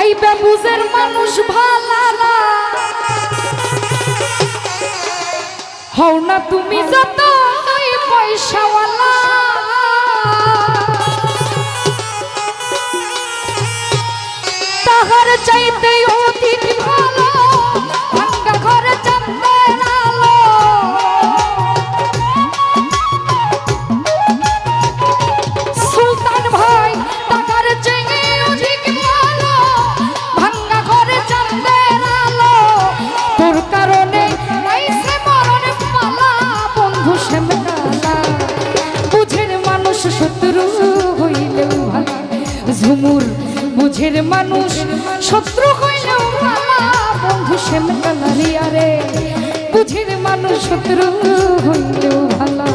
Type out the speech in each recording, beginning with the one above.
ভাইবে বুঝের মানুষ হও না তুমি যত পয়সাওয়ালা। তাহার চাইতে অধিক ভালো। মানুষ শত্রু হইলেও ভালো। ঝুমুর বুঝের মানুষ, শত্রু হইলেও বন্ধু শ্যাম কালারিয়া রে বুঝের মানুষ শত্রু হইলেও ভালো।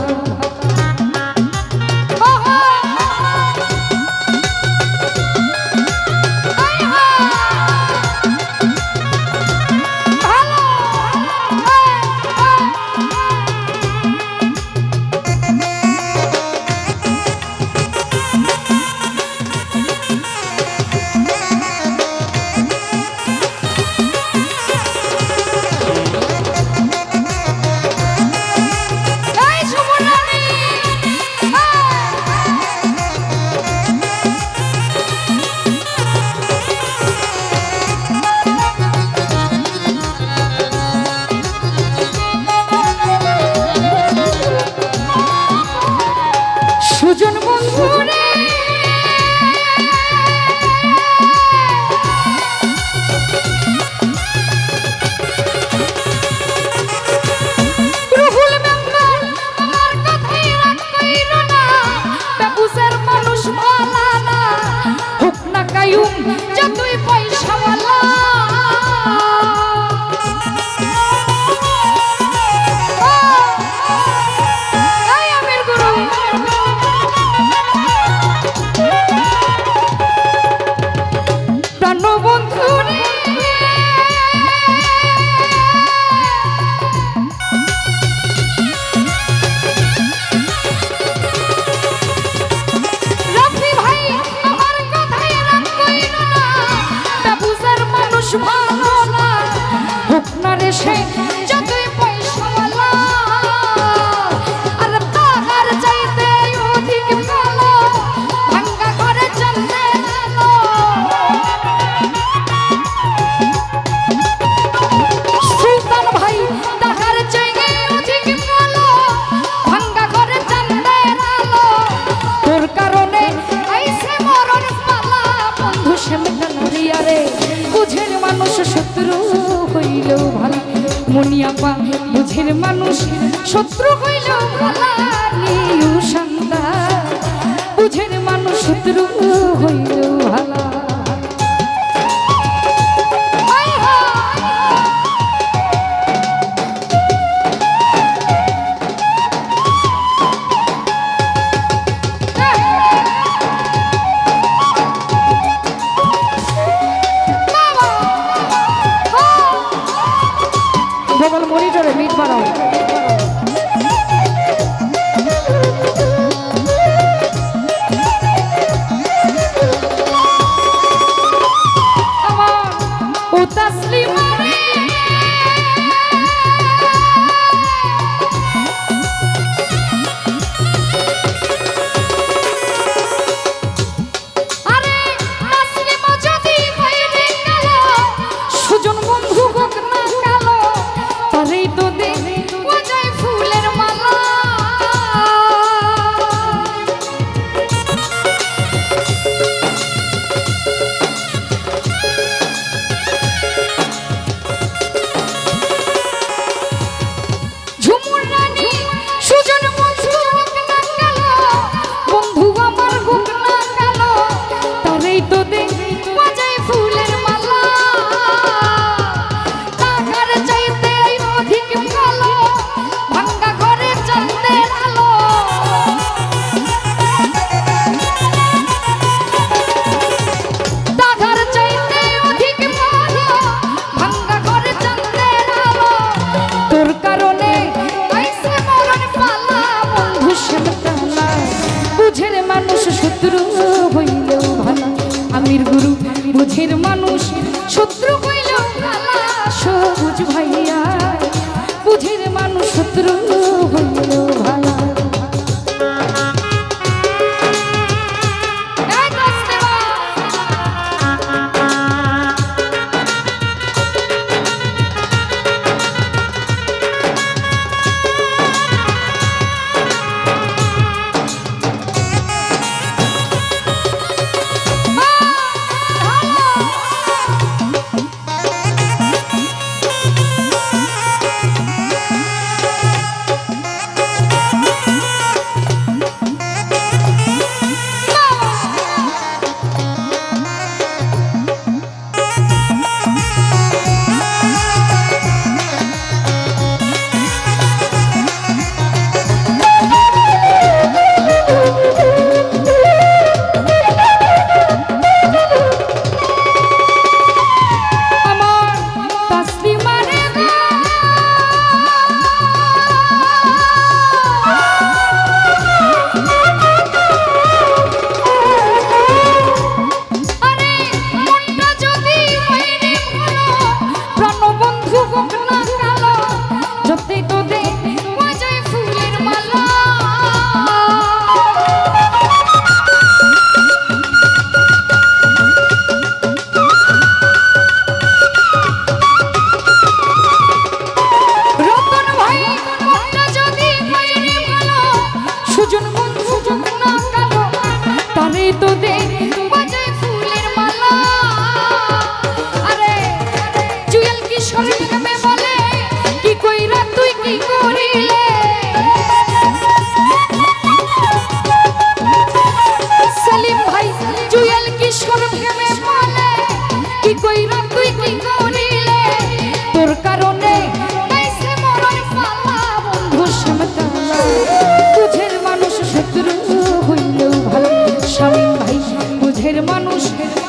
ভালা মনিয়াপা বুঝের মানুষ শত্রু হইল ভালা নিউ বুঝের মানুষ শত্রু হইল y tú রূপ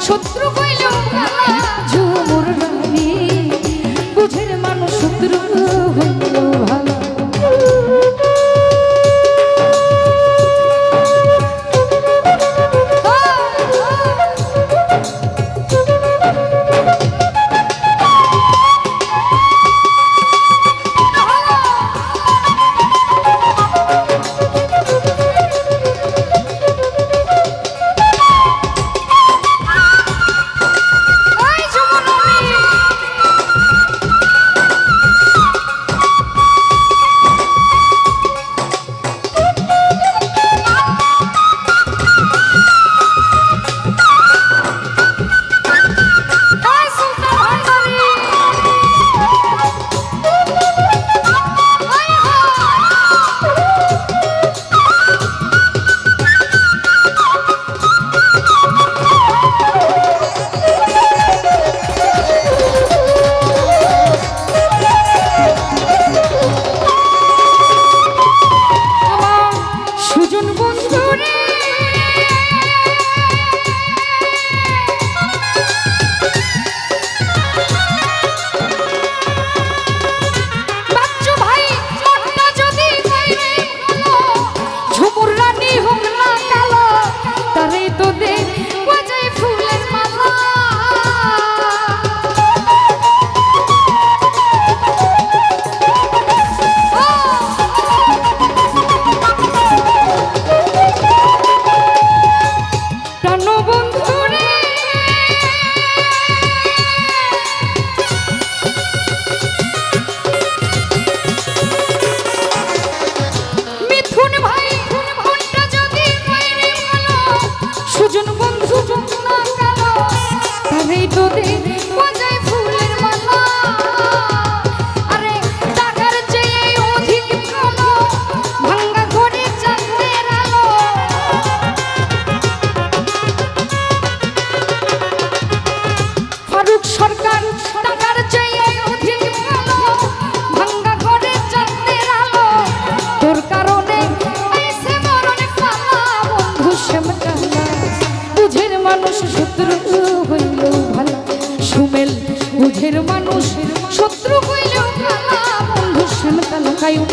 শত্রু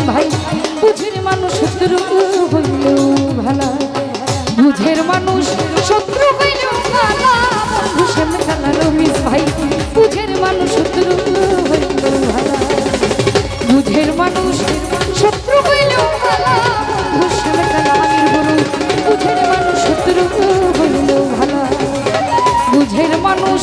ভাই, বুঝের মানুষ শত্রু হইল ভালা। বুঝের মানুষ শত্রু ভাই, বুঝের মানুষ শত্রু হইল ভালা। বুঝের মানুষ শত্রু হইল মানুষ শত্রু বুঝের মানুষ